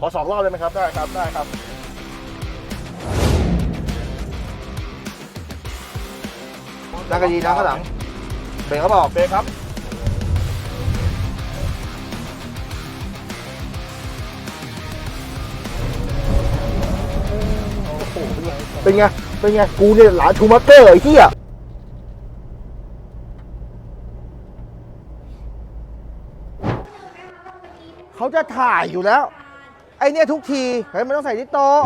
ขอสองรอบเลยไหมครับ ได้ครับ ได้ครับ นั่งกันดีนะข้างหลังเบรกเขาบอก เบรกครับ เป็นไง เป็นไง กูเนี่ยหลานชูมักเกอร์ไอ้เหี้ยเขาจะถ่ายอยู่แล้ว ไอเนี่ยทุกทีเฮ้ยมันต้องใส่ที่โต๊ะ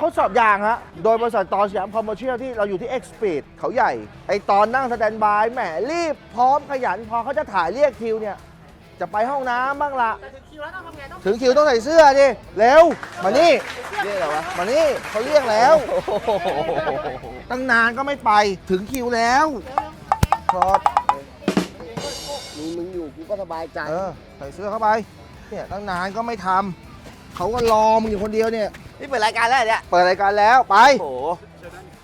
ทดสอบยางฮะ โดยบริษัทตอนสยามคอมเมอร์เชียลที่เราอยู่ที่ X Speed เขาใหญ่ ไอตอนนั่งสแตนบายแหมรีบพร้อมขยันพอเขาจะถ่ายเรียกคิวเนี่ย จะไปห้องน้ำบ้างละถึงคิวต้องใส่เสื้อดิเร็ว มานี่ เรียกอะไรวะมานี่เขาเรียกแล้ว ตั้งนานก็ไม่ไปถึงคิวแล้วพอดมีมึงอยู่กูก็สบายใจ เออใส่เสื้อเข้าไป เนี่ยตั้งนานก็ไม่ทำ เขาก็รอมึงอยู่คนเดียวเนี่ย นี่เปิดรายการแล้วเนี่ยเปิดรายการแล้วไป โอ้โห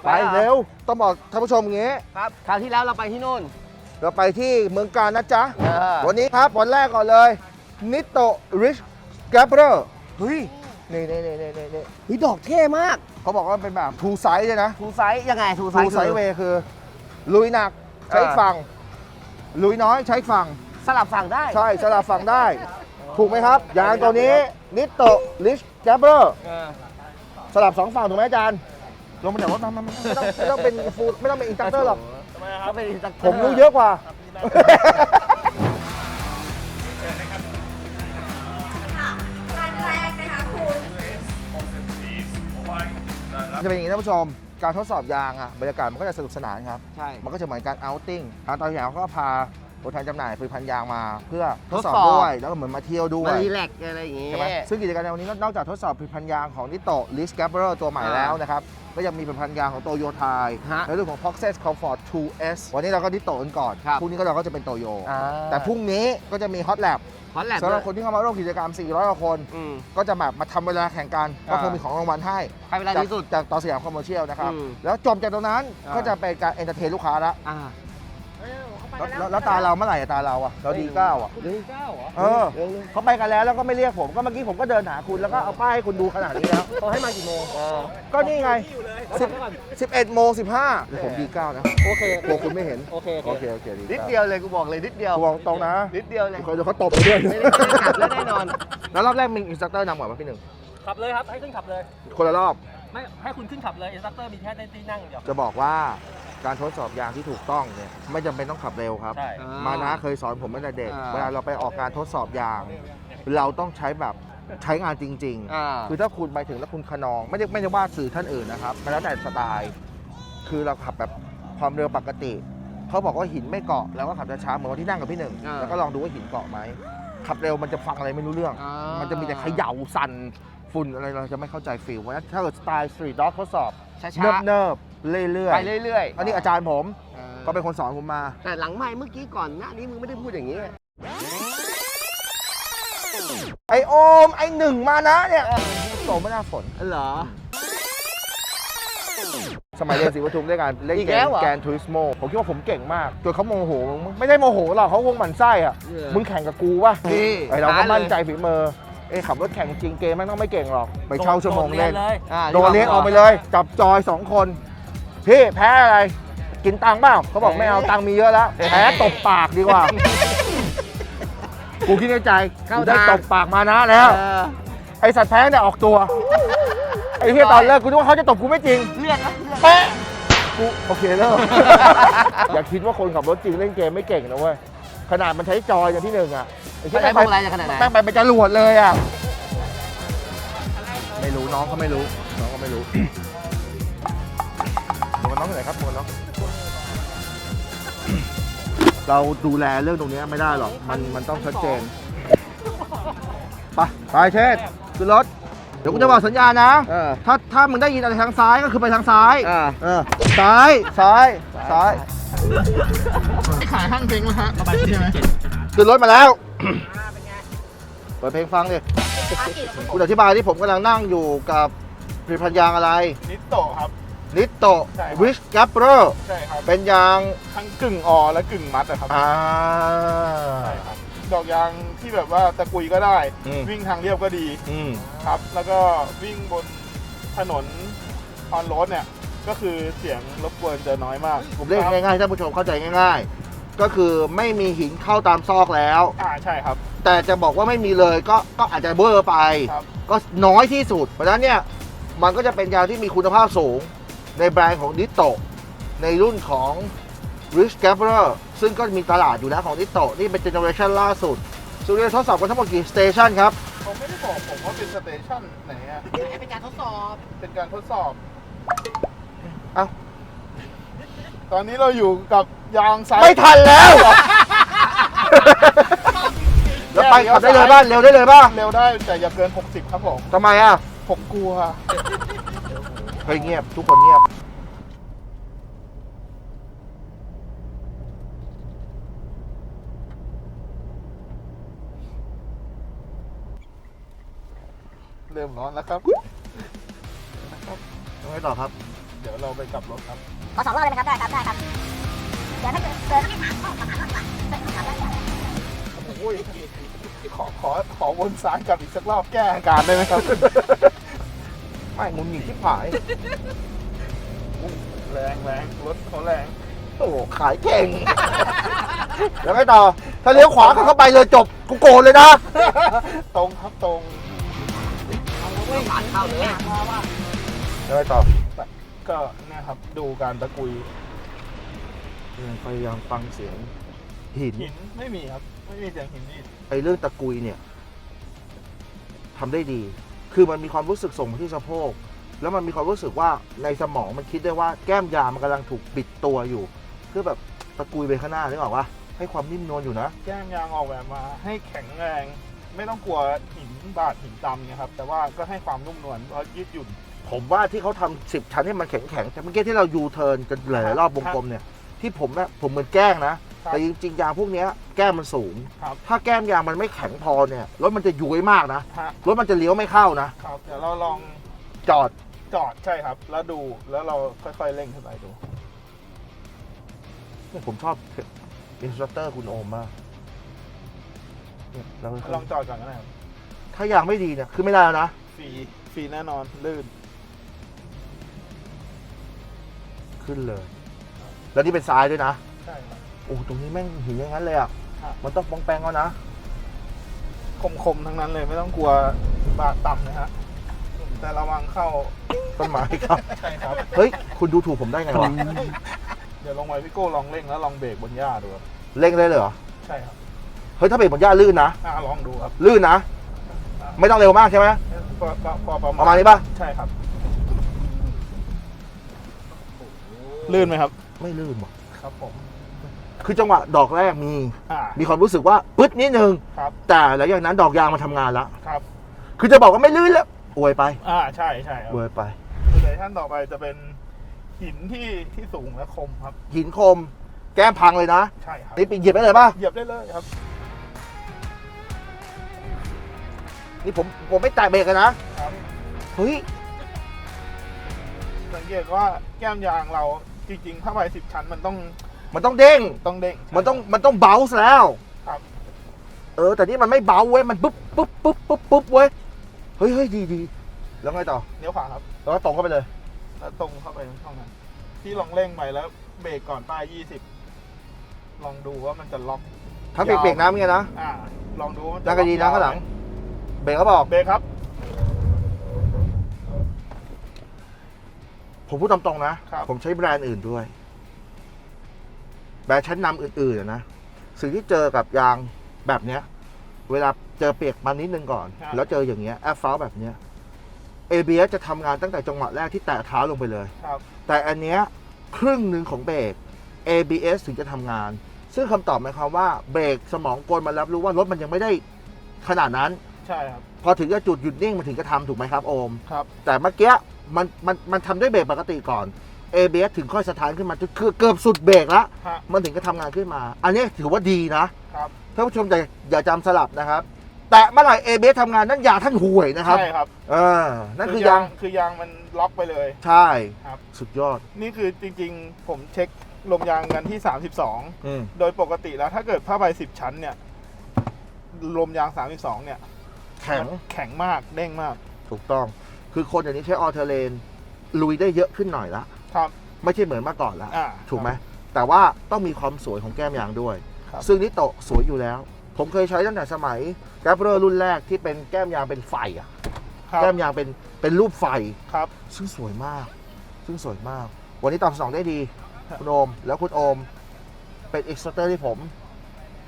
ไปเร็ว ต้องบอกท่านผู้ชมอย่างงี้ ครับคราวที่แล้วเราไปที่นู่น เราไปที่เมืองการนะจ๊ะ เออ วันนี้ครับวันแรกก่อนเลย นิโตริชแกปเปอร์เฮ้ยนี่นี่นี่นี่นี่เฮ้ยดอกเท่มากเขาบอกว่าเป็นแบบทูไซส์เลยนะทูไซส์ยังไงทูไซทูส์ไซส์เวย์คือ ลุยหนักใช้ฝั่ง ลุยน้อยใช้ฝั่ง สลับฝั่งได้ ใช่สลับฝั่งได้ ถูกไหมครับ ยางตัวนี้ นิโตริชแกปเปอร์เออสลับสองฝั่งถูกไหมอาจารย์ ลงมาจากรถมามามาไม่ต้องไม่ต้องเป็นฟูลไม่ต้องเป็นอินสตรัคเตอร์หรอกเขาเป็นอินสตรัคเตอผมรู้เยอะกว่าการแรกนะคะคุณจะเป็นอย่างนี้ท่านผู้ชม การทดสอบยางอะบรรยากาศมันก็จะสนุกสนานครับ ใช่ มันก็จะเหมือนการเอาท์ติ้งทางตอนอย่างก็พา ตัวแทนจำหน่ายผลิตภัณฑ์ยางมา เพื่อทดสอบทดสอบ ด้วยแล้วก็เหมือนมาเที่ยวด้วมายรีแลกซ์อะไรอย่างงี้ ใช่ไหมซึ่งกิจกรรมในวันนี้นอกจากทดสอบผลิตภัณฑ์ยางของนิโตลิสแกปเปอร์ตัวใหม่อ่า แล้วนะครับก็ยังมีผลิตภัณฑ์ยางของโตโยไทยฮะและเรื่องของ Proxys Comfort 2S วันนี้เราก็นิโตกันก่อนครับ พรุ่งนี้ก็เราก็จะเป็นโตโยอ่าแต่พรุ่งนี้ก็จะมี Hot Lab ฮอตแลนด์สำหรับคนที่เข้ามาร่วมกิจกรรม 400กว่าคน อืม ก็จะแบบมาทำเวลาแข่งกันก็อ่า คงมีของรางวัลให้ใครเวลาจากที่สุด จากต่อสยามคอมเมอร์เชียลนะครับ อืมแล้วจบจากตรงนั้นอ่า ก็จะเป็นการเอนเตอร์เทนลูกค้าละ อ่า แล้วแล้วแล้วตาเราเมื่อไหร่อะตาเราอะเราดีเก้าอะเฮ้ยเก้าเหรอเออเขาไปกันแล้วแล้วก็ไม่เรียกผมก็เมื่อกี้ผมก็เดินหาคุณแล้วก็เอาป้ายให้คุณดูขนาดนี้แล้ว เขาให้มากี่โมงเออก็นี่ไง10 11โมง15เดี๋ยวผมดีเก้านะโอเค กลัวคุณไม่เห็น โอเคโอเค โอเคนิดเดียวเลยกูบอกเลยนิดเดียวกูบอกตรงนะนิดเดียวเลยเดี๋ยวเขาตบไปด้วยไม่ได้ไม่ได้ขับแล้วแน่นอน แล้วรอบแรกมีอินสตรัคเตอร์นำก่อนป่ะพี่หนึ่งขับเลยครับ ให้ขึ้นขับเลย คนละรอบ ไม่ให้คุณขึ้นขับเลยอินสตรัคเตอร์มีแค่ได้ที่นั่งอย่างเดียว จะบอกว่าการทดสอบยางที่ถูกต้องเนี่ยไม่จำเป็นต้องขับเร็วครับ ใช่มานะเคยสอนผมตั้งแต่เด็กอ่า เวลาเราไปออกการทดสอบยาง เราต้องใช้แบบใช้งานจริง อ่า ๆ คือถ้าคุณไปถึงแล้วคุณขนองไม่ได้ไม่ได้ว่าสื่อท่านอื่นนะครับมันแล้วแต่สไตล์ คือเราขับแบบความเร็วปกติ เขาบอกว่าหินไม่เกาะแล้วก็ขับช้าๆเหมือนวันที่นั่งกับพี่หนึ่งอ่า แล้วก็ลองดูว่าหินเกาะไหมขับเร็วมันจะฟังอะไรไม่รู้เรื่อง อ่ามันจะมีแต่เขย่าสั่น ฝุ่นอะไรเราจะไม่เข้าใจฟิลเพราะฉะนั้นถ้าเกิดสไตล์สตรีทด็อกทดสอบช้าเนิบเนิบๆเรื่อยๆไปเรื่อยๆ อันนี้อาจารย์ผมๆก็เป็นคนสอนผมมา แต่หลังไม่เมื่อกี้ก่อนหน้านี้มึงไม่ได้พูดอย่างนี้ ไอโอมไอหนึ่งมานะเนี่ยโตไม่น่าฝน เหรอ สมัยเรียนศรีปทุมด้วยกันเล่นอีกเกแล้มวเหรอแกนทูริสโมผมคิดว่าผมเก่งมากจนเขาโมโหมึงไม่ได้โมโหหรอกเขาคงหมั่นไส้อะเออมึงแข่งกับกูป่ะนี่ไอเราก็ท้าเลยมั่นใจฝีมือ เอ้ยขับรถแข่งจริงเกมแม่งต้องไม่เก่งหรอก ไปเช่าชั่วโมงเล่นเลย อ่าโดนเลี้ยงออกไปเลย จับจอยสองคน พี่แพ้อะไร กินตังค์เปล่าเขาบอกไม่เอาตังค์มีเยอะแล้ว แพ้ตบปากดีกว่า กูคิดในใจกูได้ตบปากมานะแล้ว เออไอสัตว์แพ้เนี่ยออกตัว ไอ้เฮียตอนเลิกกูนึกว่าเขาจะตบกูไม่จริง เลือดนะเลือด เป๊ะกูโอเคเลิก อย่าคิดว่าคนขับรถจริงเล่นเกมไม่เก่งนะเว้ย ขนาดมันใช้จอยอย่างที่หนึ่งอะไอ้ เหี้ยใช้พวงอะไรจะขนาดไหน แม่งไปเป็นจรวดเลยอะ ไม่รู้น้องเขาไม่รู้ น้องเขาไม่รู้ หมวกกันน้องอยู่ไหนครับหมวกกันน้องเราดูแลเรื่องตรงนี้ไม่ได้หรอก มันมันต้องชัดเจน ไปไปเชษขึ้นรถ เดี๋ยวกูจะบอกสัญญาณนะ เออ ถ้าถ้ามึงได้ยินอะไรทางซ้ายก็คือไปทางซ้าย อ่า เออ ซ้าย ซ้าย ซ้าย ขายห้างเพลงแล้วฮะขึ้นรถมาแล้ว เปิดเพลงฟังดิคุณอธิบายที่ผมกำลังนั่งอยู่กับผลิตภัณฑ์ยางอะไร นิโตะครับนิโตใช่ครับ วิชแกปเปอร์ใช่ครับเป็นยาง ทั้งกึ่งออและกึ่งมัดอะครับอ่า ใช่ครับดอกยางที่แบบว่าตะกุยก็ได้ อืม วิ่งทางเรียบก็ดีอืม ครับ แล้วก็วิ่งบนถนนออนโรดเนี่ย ก็คือเสียงรบกวนจะน้อยมากผมเรียกครับง่ายๆท่านผู้ชมเข้าใจง่ายๆ ก็คือไม่มีหินเข้าตามซอกแล้ว อ่าใช่ครับ แต่จะบอกว่าไม่มีเลยก็ก็อาจจะเบอร์ไป ครับ ก็น้อยที่สุด เพราะฉะนั้นเนี่ยมันก็จะเป็นยางที่มีคุณภาพสูงในแบรนด์ของดิโตในรุ่นของ Rich g a b r e r ซึ่งก็มีตลาดอยู่แล้วของดิโตนี่เป็นเจเนอเรชันล่าสุดสุริยทดสอบกันทั้งหมดกี่สเตชันครับเขาไม่ได้บอกผมว่าเป็นสเตชันไหนอะเป็นการทดสอบเป็นการทดสอบ เอ้า ตอนนี้เราอยู่กับยางไซส์ไม่ทันแล้วแล้วไปขับได้เลยบ้างเร็วได้เลยบ้างเร็วได้แต่อย่าเกิน 60 ครับผมทำไมอะผมกลัวเฮ้ยเงียบ ทุกคนเงียบ เริ่มร้อนแล้วครับยังไงต่อครับ เดี๋ยวเราไปกลับรถครับ ขอสองรอบเลยไหมครับได้ครับได้ครับเดี๋ยวถ้าเกิดเกินไม่ถามข้อถามรอบก่อนเป็นคำถามแรกก่อนโอ้ยขอขอขอวนซ้ายกลับอีกสักรอบแก้อาการได้ไหมครับ ไม่งุนหงิดที่ผายแรงแรงรถเขาแรง โอ้โหขายเก่ง แล้วไงต่อ ถ้าเลี้ยวขวาก็เข้าไปเลยจบ กูโกรธเลยนะ ตรงครับตรงแล้วไงต่อ ก็เนะครับดูการตะกุยพยายามฟังเสียงหินหินไม่มีครับ ไม่มีเสียงหินนี่ไอ้เรื่องตะกุยเนี่ยทำได้ดี คือมันมีความรู้สึกส่งมาที่สะโพก แล้วมันมีความรู้สึกว่าในสมองมันคิดได้ว่าแก้มยามันกำลังถูกบิดตัวอยู่ เพื่อแบบตะกุยไปข้างหน้านึกออกว่าให้ความนิ่มนวลอยู่นะ แก้มยางออกแบบมา ให้แข็งแรง ไม่ต้องกลัวหินบาดหินตำเนี่ยครับ แต่ว่าก็ให้ความนุ่มนวลเพราะยืดหยุ่น ผมว่าที่เขาทำสิบชั้นให้มันแข็งแข็งๆแต่เมื่อกี้ที่เรายูเทิร์นกันหลายๆรอบวงกลมเนี่ยที่ผมเนี่ยผมเหมือนแกล้งนะ ครับแต่จริงๆยางพวกเนี้ยแก้มมันสูง ครับ ถ้าแก้มยางมันไม่แข็งพอเนี่ยรถมันจะย้วยมากนะฮะรถมันจะเลี้ยวไม่เข้านะครับ เดี๋ยวเราลองจอดจอดใช่ครับ แล้วดูแล้วเราค่อยๆเร่งขึ้นไปดูผมชอบอินสตรัคเตอร์คุณโอมมากเนี่ยแล้วลองจอดก่อนก็ได้ครับถ้ายางไม่ดีเนี่ยคือไม่ได้แล้วนะฟรีฟรีแน่นอนลื่น ขึ้นเลย แล้วนี่เป็นซ้ายด้วยนะ ใช่ครับ โอ้ตรงนี้แม่งหินอย่างนั้นเลยอะ ครับ มันต้องปองแปงเอานะ คมๆทั้งนั้นเลยไม่ต้องกลัวบาดต่ำนะฮะแต่ระวังเข้าต้นไม้ครับ ใช่ครับ เฮ้ย คุณดูถูกผมได้ไงวะ เดี๋ยวลงไปพี่โก้ลองเร่งแล้วลองเบรกบนหญ้าดูครับเร่งได้เลยเหรอ ใช่ครับเฮ้ย ถ้าเบรกบนหญ้าลื่นนะ อ่าลองดูครับลื่นนะ ไม่ต้องเร็วมากใช่ไหม พอพอพอประมาณประมาณนี้ป่ะ ใช่ครับ ลื่นไหมครับ ไม่ลื่นว่ะครับผม คือจังหวะดอกแรกมี อ่า มีความรู้สึกว่าปึ๊ดนิดนึงครับ แต่หลังจากนั้นดอกยางมาทำงานแล้วครับ คือจะบอกว่าไม่ลื่นแล้วอวยไปอ่า ใช่ใช่ครับอวยไปสเตชันต่อไปจะเป็นหินที่ที่สูงและคมครับ หินคม แก้มพังเลยนะใช่ครับนี่ไปเหยียบไปเลยป่ะเหยียบได้เลยครับ นี่ผมผมไม่แตะเบรกกันนะครับ เฮ้ย สังเกตว่าแก้มยางเรา จริงๆผ้าใบสิบชั้นมันต้องมันต้องเด้ง ต้องเด้งมันต้องมันต้องเบาส์แล้วครับ เออ แต่นี่มันไม่เบาเว้ย มันปุ๊บปุ๊บปุ๊บปุ๊บปุ๊บเว้ย เฮ้ยเฮ้ยดีดีแล้วไงต่อเลี้ยวขวาครับ แล้วก็ตรงเข้าไปเลย แล้วตรงเข้าไปช่องนั้นที่ลองเร่งไปแล้วเบรกก่อนป้ายยี่สิบลองดูว่ามันจะล็อกถ้าเบรกเบรกน้ำเงี้ยนะอ่าลองดูว่ามันั่งก็ดีนะล็อข้างหลังยเบรกเขาบอก เบรกครับ ผมพูดตามตรงนะ ครับ ผมใช้แบรนด์อื่นด้วย แบรนด์ชั้นนำอื่นๆอะนะ สิ่งที่เจอกับยางแบบเนี้ย เวลาเจอเปียกมานิดนึงก่อน ครับ แล้วเจออย่างเงี้ยแอฟฟ้าแบบเนี้ย ABS จะทำงานตั้งแต่จังหวะแรกที่แตะเท้าลงไปเลย ครับแต่อันเนี้ยครึ่งหนึ่งของเบรก ABS ถึงจะทำงาน ซึ่งคำตอบหมายความว่าเบรกสมองกลมารับรู้ว่ารถมันยังไม่ได้ขนาดนั้น ใช่ครับพอถึงจะจุดหยุดนิ่งมันถึงจะทำถูกไหมครับโอม ครับแต่เมื่อกี้ มันมันมันทำด้วยเบรกปกติก่อน ABS ถึงค่อยสถานขึ้นมาจนคือเกือบสุดเบรกแล้ว ฮะมันถึงจะทำงานขึ้นมา อันนี้ถือว่าดีนะครับท่านผู้ชมอย่าอย่าจำสลับนะครับ แต่เมื่อไหร่ ABS ทำงานนั่นยาท่านห่วยนะครับ ใช่ครับเออ นั่นคือยาง คือยางมันล็อกไปเลย ใช่ ครับ สุดยอด นี่คือจริงๆ ผมเช็คลมยางกันที่ 32 อืม โดยปกติแล้วถ้าเกิดผ้าใบ10 ชั้นเนี่ยลมยาง 32 เนี่ยแข็งแข็งมากเด้งมาก ถูกต้อง คือคนเดี๋ยวนี้ใช้ออเทเลนลุยได้เยอะขึ้นหน่อยละครับไม่ใช่เหมือนเมื่อก่อนละอ่าถูกไหมแต่ว่าต้องมีความสวยของแก้มยางด้วย ครับ ซึ่งนิโตะสวยอยู่แล้ว ผมเคยใช้ตั้งแต่สมัยแกรปเปอร์รุ่นแรกที่เป็นแก้มยางเป็นไฟอะครับแก้มยางเป็นเป็นรูปไฟ ครับ ซึ่งสวยมาก ซึ่งสวยมาก วันนี้ตอบสนองได้ดีคุณโอม แล้วคุณโอม เป็นอีกสเตอร์ที่ผม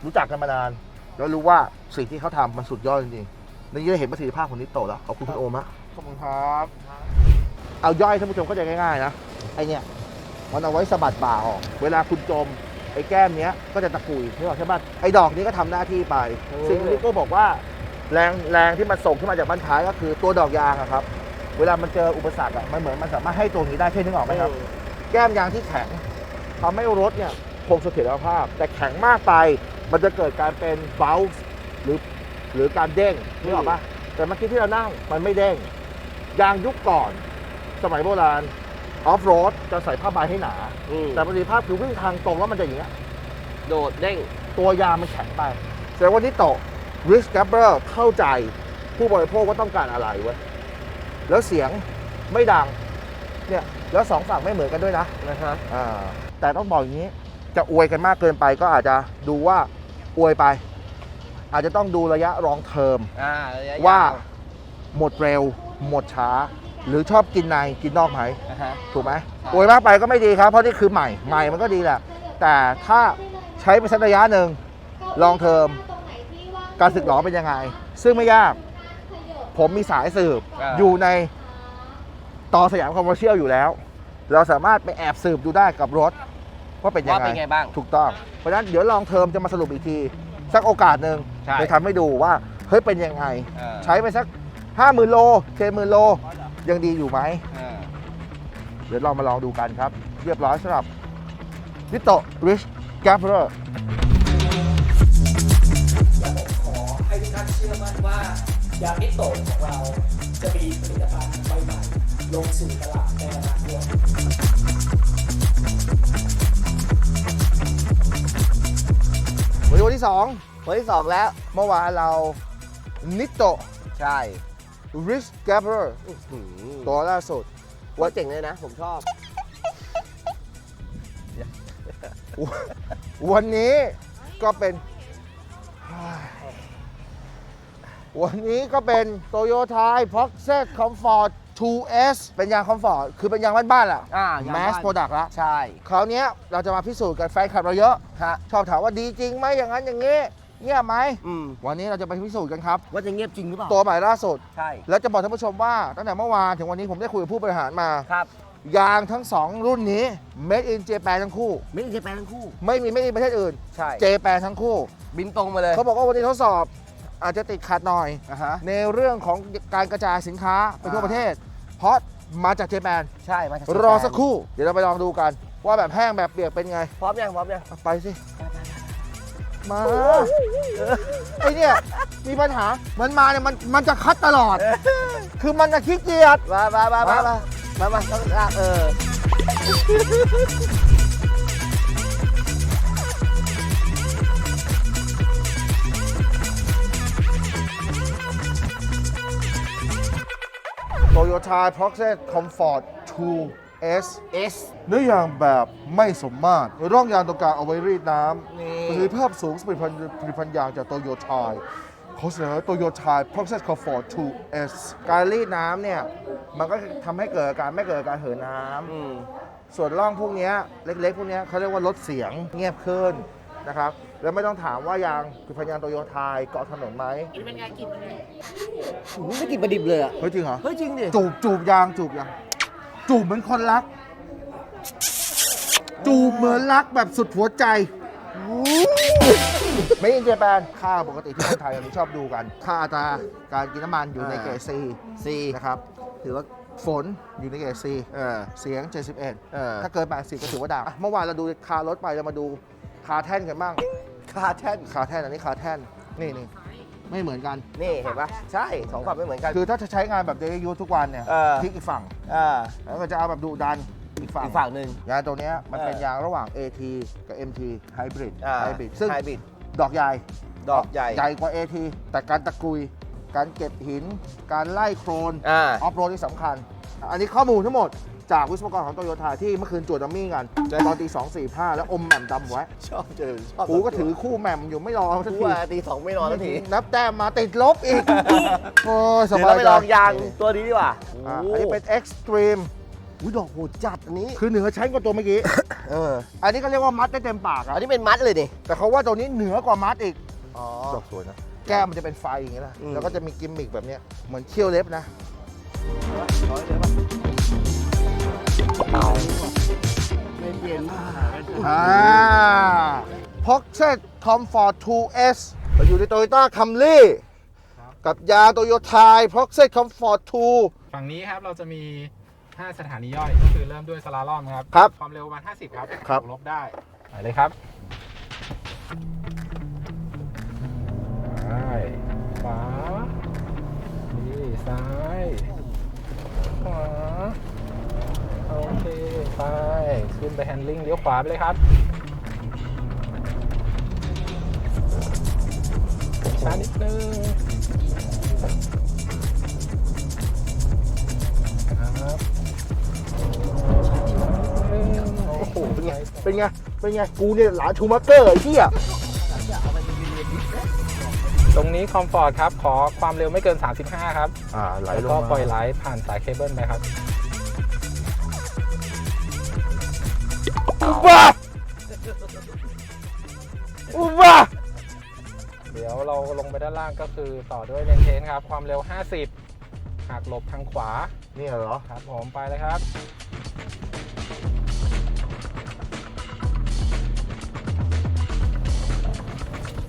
รู้จักกันมานาน แล้วรู้ว่าสิ่งที่เขาทำมันสุดยอดจริงๆนี่ได้เห็นประสิทธิภาพของนิโตะแล้ว ขอบคุณคุณโอมฮะ ขอบคุณครับ เอาย่อยท่านผู้ชมเข้าใจง่ายๆนะไอเนี่ยมันเอาไว้สะบัดบ่าออก เวลาคุณจมไอ้แก้มเนี้ยก็จะตะกุยนึกออกใช่ไหมไอ้ดอกนี้ก็ทำหน้าที่ไปสิ่งที่โก็บอกว่าแรงแรงที่มันส่งขึ้นมาจากบ้านท้ายก็คือตัวดอกยางอะครับ เวลามันเจออุปสรรคอะมันเหมือนมันสามารถให้ตัวนี้ได้ใช่นึกออกไหมครับ แก้มยางที่แข็งทำให้รถเนี่ยคงเสถียรภาพ แต่แข็งมากไป มันจะเกิดการเป็นเบลส์หรือหรือการเด้งนึกออกปะแต่เมื่อกี้ที่เรานั่งมันไม่เด้ง ยางยุคก่อน สมัยโบราณออฟโรดจะใส่ผ้าใบให้หนาแต่ประสิทธิภาพคือวิ่งทางตรงแล้วมันจะอย่างเงี้ยโดดเด้ง ตัวยางมันแข็งไปแสดงว่านิโตริสแกเบอร์เข้าใจผู้บริโภคว่าต้องการอะไรเว้ยแล้วเสียงไม่ดังเนี่ยแล้วสองฝั่งไม่เหมือนกันด้วยนะ นะฮะ อ่าแต่ต้องบอกอย่างนี้จะอวยกันมากเกินไปก็อาจจะดูว่าอวยไป อาจจะต้องดูระยะรองเทอมอ่าระยะยว่าหมดเร็ว หมดช้า หรือชอบกินในกินนอกไหมอ่าฮะ ถูกไหมอวยมากไปก็ไม่ดีครับ เพราะนี่คือใหม่ใหม่มันก็ดีแหละ แต่ถ้าใช้ไปสักระยะหนึ่งลองเทอมการสึกหรอเป็นยังไง ซึ่งไม่ยาก ผมมีสายสืบอ่า อยู่ในต่อสยามคอมเมอร์เชียลอยู่แล้ว เราสามารถไปแอบสืบดูได้กับรถว่าเป็นยังว่าไงเป็นไง บ้าง ถูกต้อง เพราะฉะนั้นเดี๋ยวลองเทอมจะมาสรุปอีกที สักโอกาสหนึ่งใช่ ไปทำให้ดูว่าเฮ้ยเป็นยังไง เออ ใช้ไปสัก 5 0,000โลเจ็ดหมื่นโล ยังดีอยู่ไหม เดี๋ยวเรามาลองดูกันครับ เรียบร้อยสำหรับนิโตริชแกปเปอร์ขอให้ทุกท่านเชื่อมั่นว่ายานิโตะของเราจะมีผลิตภัณฑ์ใหม่ๆลงสู่ตลาดในอนาคตวันนี้วันที่2วันที่2แล้ว เมื่อวานเรานิโตใช่ ริชแกปเปอร์ตัวล่าสุดว่าเจ๋งเลยนะ ผมชอบ วันนี้ก็เป็น วันนี้ก็เป็น Toyota Proxet Comfort 2S เป็นยางคอมฟอร์ต คือเป็นยางบ้านๆแหละอ่ายางบ้าน Mass Product ละ ใช่ คราวเนี้ยเราจะมาพิสูจน์กันแฟนคลับเราเยอะ ฮะ ชอบถามว่าดีจริงไหมอย่างนั้นอย่างนี้ เงียบไหม อืมวันนี้เราจะไปพิสูจน์กันครับ ว่าจะเงียบจริงหรือเปล่าตัวใหม่ล่าสุด ใช่แล้วจะบอกท่านผู้ชมว่าตั้งแต่เมื่อวานถึงวันนี้ผมได้คุยกับผู้บริหารมา ครับยางทั้ง 2 รุ่นนี้ Made in Japan ทั้งคู่ ไม่ได้จะแปลทั้งคู่ ไม่มี Made in ประเทศอื่น ใช่เจแปนทั้งคู่ บินตรงมาเลยเขาบอกว่าวันนี้ทดสอบอาจจะติดขัดหน่อย อ่าฮะ ในเรื่องของการกระจายสินค้าไปทั่วอ่าประเทศ เพราะมาจากเจแปนใช่มาจากรอสักครู่ เดี๋ยวเราไปลองดูกัน ว่าแบบแห้งแบบเปียกเป็นไง พร้อมยังพร้อมยังไปสิ มาไอเนี่ยมีปัญหามันมาเนี่ยมันมันจะคัดตลอด คือมันจะขี้เกียจ มามามามามามามาต้องลากเออ โตโยต้า Proxet Comfort 2S S เนื้อยางแบบไม่สมมาตร ร่องยางตรงกลางเอาไว้รีดน้ำนี่ประสิทธิภาพสูงผลิตภัณฑ์ผลิตภัณฑ์ยางจากโตโยต้าเขาเสนอโตโยต้า Process Comfort 2S การรีดน้ำเนี่ย มันก็ทำให้เกิดอาการไม่เกิดอาการเหินน้อืมำส่วนร่องพวกเนี้ยเล็กๆ พวกเนี้ยเขาเรียกว่าลดเสียงเงียบขึ้นนะครับแล้วไม่ต้องถามว่ายางผลิตภัณฑ์ยางโตโยต้าเกาะถนนไหมไม่กินประดิบเลยอะ เฮ้ยจริงเหรอ เฮ้ยจริงดิ จูบจูบยางจูบยาง จูบเหมือนคนรัก จูบเหมือนรักแบบสุดหัวใจ ไม่อินเจแปนค่าปกติที่คนไทยเราชอบดูกัน ค่าอัตราการกินน้ำมันอยู่ในเกรด C ซีนะครับ ถือว่าฝนอยู่ในเกรด C เออเสียงเออ71ถ้าเกิน80ก็ถือว่าดังอะเมื่อวานเราดูคารถไปเรามาดูคาแท่นกันบ้าง คาแท่นคาแท่นอันนี้คาแท่นนี่นี่ ไม่เหมือนกัน นี่เห็นปะใช่สองฝั่งไม่เหมือนกัน คือถ้าจะใช้งานแบบเดย์ยูทุกวันเนี่ยเออ พลิกอีกฝั่ง อ่าแล้วก็จะเอาแบบดุดันอีกฝั่งอีกฝั่งหนึ่ง ยางตัวเนี้ยมันเป็นเออ ยางระหว่าง AT กับ MT Hybrid อ่า Hybrid ซึ่งไฮบริดดอกใหญ่ ดอกใหญ่ใหญ่กว่า AT แต่การตะกุย การเก็บหิน การไล่โครนอ่า ออฟโรดที่สำคัญ อันนี้ข้อมูลทั้งหมด จากวิศวกรของโตโยต้าที่เมื่อคืนจวดดัมมี่กันตอนตี2 4 5แล้วอมแหม่มดำไว้ชอบเจอชอบกูก็ถือคู่แหม่มอยู่ไม่รอสักกูทีว่าตีสองไม่นอนแล้วทีนับแต้มมาติดลบอีกโอ้ยสเดี๋ยวบาเรายไปใจลองยางตัวนี้ดีกว่าอะอันนี้เป็น Extreme อุ้ยดอกโหดจัดอันนี้ คือเหนือชั้นกว่าตัวเมื่อกี้เอออันนี้ก็เรียกว่ามัดได้เต็มปากอะอันนี้เป็นมัดเลยนี่แต่เขาว่าตัวนี้เหนือกว่ามัดอีกอ๋อดอกสวยนะแก้มมันจะเป็นไฟอย่างนี้นะอืมแล้วก็จะมีกิมมิกแบบเนี้ยเหมือนเขี้ยวเล็บนะ ไม่เย็นอ่า Pocket Comfort 2S เราอยู่ใน Toyota Camry กับยา Toyota Pocket Comfort 2ฝั่งนี้ครับเราจะมี 5 สถานีย่อยก็คือเริ่มด้วยสลาลอมครับ ครับ ความเร็วประมาณ 50 ครับครับ ลบได้ไปเลยครับซ้ายขวานี่ซ้ายขวา โอเค ไป ขึ้นไปแฮนด์ลิงเลี้ยวขวาไปเลยครับช้านิดนึงครับโอ้โหเป็นไง เป็นไง เป็นไง กูเนี่ยหลานชูมักเกอร์ไอ้เหี้ยตรงนี้คอมฟอร์ตครับ ขอความเร็วไม่เกิน 35 ครับ อ่า ไหลแล้วลงก็มาปล่อยไหลผ่านสายเคเบิลไปครับ อุบ้าอุบ้าเดี๋ยวเราลงไปด้านล่างก็คือต่อด้วยเลนเทนครับ ความเร็ว 50หักหลบทางขวาเนี่ยเหรอ ครับผมไปเลยครับ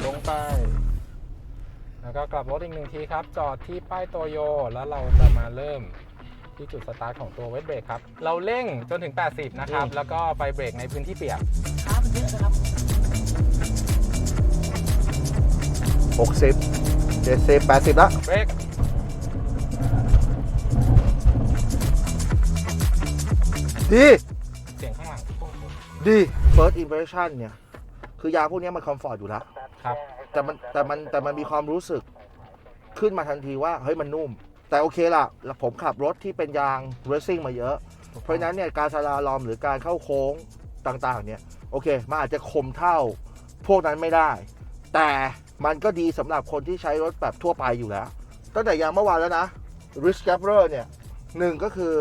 ลงไป แล้วก็กลับรถอีกหนึ่งทีครับ จอดที่ป้ายโตโย แล้วเราจะมาเริ่ม ที่จุดสตาร์ทของตัวเวทเบรกครับ เราเร่งจนถึง 80 นะครับ แล้วก็ไปเบรกในพื้นที่เปียกหกสิบเจ็ดสิบแปดสิบแล้วเบรกดีเสียงข้างหลังดี first impression เนี่ย คือยาพวกเนี้ยมันคอมฟอร์ตอยู่แล้วครับ แต่มันแต่มันแต่มันมีความรู้สึกขึ้นมาทันทีว่า เฮ้ยมันนุ่ม แต่โอเคล่ะแล้วผมขับรถที่เป็นยางเรซซิ่งมาเยอะ เพราะฉะนั้นเนี่ยการสลาลอมหรือการเข้าโค้งต่างๆเนี่ยโอเคมันอาจจะคมเท่าพวกนั้นไม่ได้ แต่มันก็ดีสำหรับคนที่ใช้รถแบบทั่วไปอยู่แล้ว ตั้งแต่ยางเมื่อวานแล้วนะ Rich g a p r e r เนี่ยหนึ่งก็คือ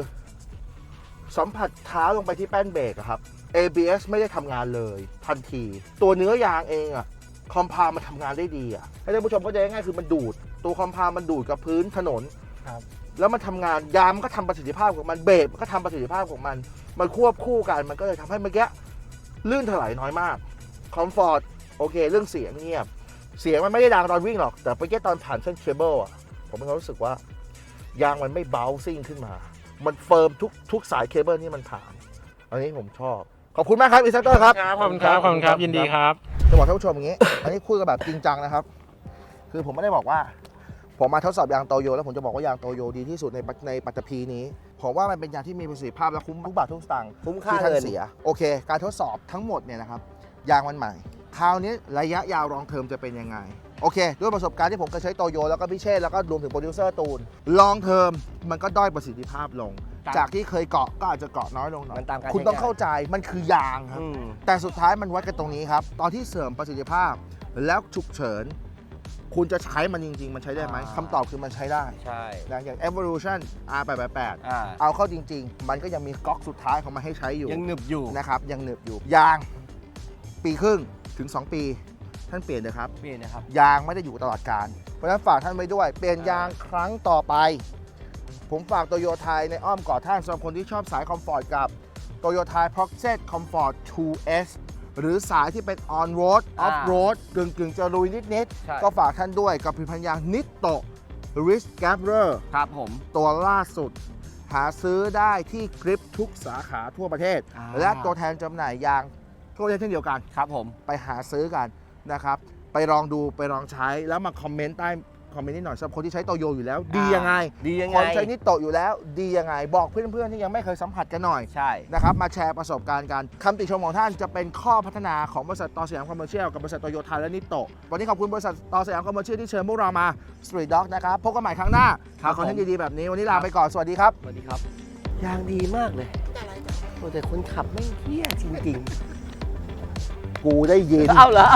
สัมผัสเท้าลงไปที่แป้นเบรกอะครับ ABS ไม่ได้ทำงานเลยทันที ตัวเนื้อยางเองอะคอมพามันทำงานได้ดีอะให้ท่านผู้ชมเข้าใจง่ายๆคือมันดูด ตัวคอมพามันดูดกับพื้นถนน ครับแล้วมันทำงานยางมันก็ทำประสิทธิภาพของมันเบรกมันก็ทำประสิทธิภาพของมัน มันควบคู่กันมันก็เลยทำให้เมื่อกี้ลื่นถลายน้อยมากคอมฟอร์ตโอเค เรื่องเสียงเงียบ เสียงมันไม่ได้ดังตอนวิ่งหรอก แต่เมื่อกี้ตอนผ่านเส้นเคเบิลอะผมมีความรู้สึกว่ายางมันไม่เบาซิ่งขึ้นมา มันเฟิร์มทุกทุกสายเคเบิลที่มันผ่าน อันนี้ผมชอบ ขอบคุณมากครับอินสตาเตอร์ครับครับ ขอบคุณครับขอบคุณครับยินดีครับ จะบอกท่านผู้ชมอย่างนี้ อันนี้คุยกันแบบจริงจังนะครับ คือผมไม่ได้บอกว่า ผมมาทดสอบยางโตโย แล้วผมจะบอกว่ายางโตโยดีที่สุดในปัตในปัตตภีนี้ ผมว่ามันเป็นยางที่มีประสิทธิภาพและคุ้มทุกบาททุกสตางค์คุ้มค่าที่ท่านเงินเสีย โอเค การทดสอบทั้งหมดเนี่ยนะครับยางมันใหม่ คราวนี้ระยะยาวรองเทอมจะเป็นยังไง โอเค ด้วยประสบการณ์ที่ผมเคยใช้โตโย แล้วก็พิเชษแล้วก็รวมถึงโปรดิวเซอร์ตูนลองเทอมมันก็ด้อยประสิทธิภาพลงครับจากที่เคยเกาะก็อาจจะเกาะน้อยลงหน่อยมันตามการคุณใช้ต้องงานเข้าใจมันคือยางครับ อืม แต่สุดท้ายมันวัดกันตรงนี้ครับ ตอนที่เสริมประสิทธิภาพแล้วฉุกเฉิน คุณจะใช้มันจริง ๆ มันใช้ได้ไหมอ่าคำตอบคือมันใช้ได้ใช่ นะอย่าง evolution R888 อ่า เอาเข้าจริง ๆ มันก็ยังมีก๊อกสุดท้ายของมันให้ใช้อยู่ ยังหนึบอยู่ นะครับยังหนึบอยู่ ยางปีครึ่งถึง 2 ปี ท่านเปลี่ยนเลยครับ เปลี่ยนนะครับ ยางไม่ได้อยู่ตลอดการ เพราะฉะนั้นฝากท่านไว้ด้วย เปลี่ยนยางครั้งต่อไป ผมฝากโตโยไทยในอ้อมกอดท่านสำหรับคนที่ชอบสายคอมฟอร์ตกับโตโยไทย Proxet Comfort 2S หรือสายที่เป็น on road อ่า off road กึ่งกึ่งๆจะลุยนิดใช่ ๆ ก็ฝากท่านด้วยกับผลิตภัณฑ์ยางนิตโต Rich g a b r e r ครับผม ตัวล่าสุด หาซื้อได้ที่กริปทุกสาขาทั่วประเทศ อ่า และตัวแทนจำหน่ายยางทั่วประเทศเช่นเดียวกัน ครับผม ไปหาซื้อกันนะครับ ไปลองดูไปลองใช้แล้วมาคอมเมนต์ใต้ คอมเมนต์นิดหน่อยสำหรับคนที่ใช้โตโยอยู่แล้ว ดียังไงดียังคไงนใช้นิโตะอยู่แล้ว ดียังไง บอกเพื่อนๆที่ยังไม่เคยสัมผัสกันหน่อยใช่นะครับมาแชร์ประสบการณ์กันคำติชมของท่านจะเป็นข้อพัฒนาของบริษัทต่อสยามคอมเมอร์เชียลกับบริษัทโตโยต้าและนิโตะวันนี้ขอบคุณบริษัทต่อสยามคอมเมอร์เชียลที่เชิญพวกเรามา Street Dog นะครับพบกันใหม่ครั้งหน้าครับคอนเทนต์ผมดีๆแบบนี้วันนี้ลาไปก่อนสวัสดีครับสวัสดีครับยางดีมากเลยโอ้แต่คนขับไม่งเที่ยจริงกูได้ยินๆเอาเหรอ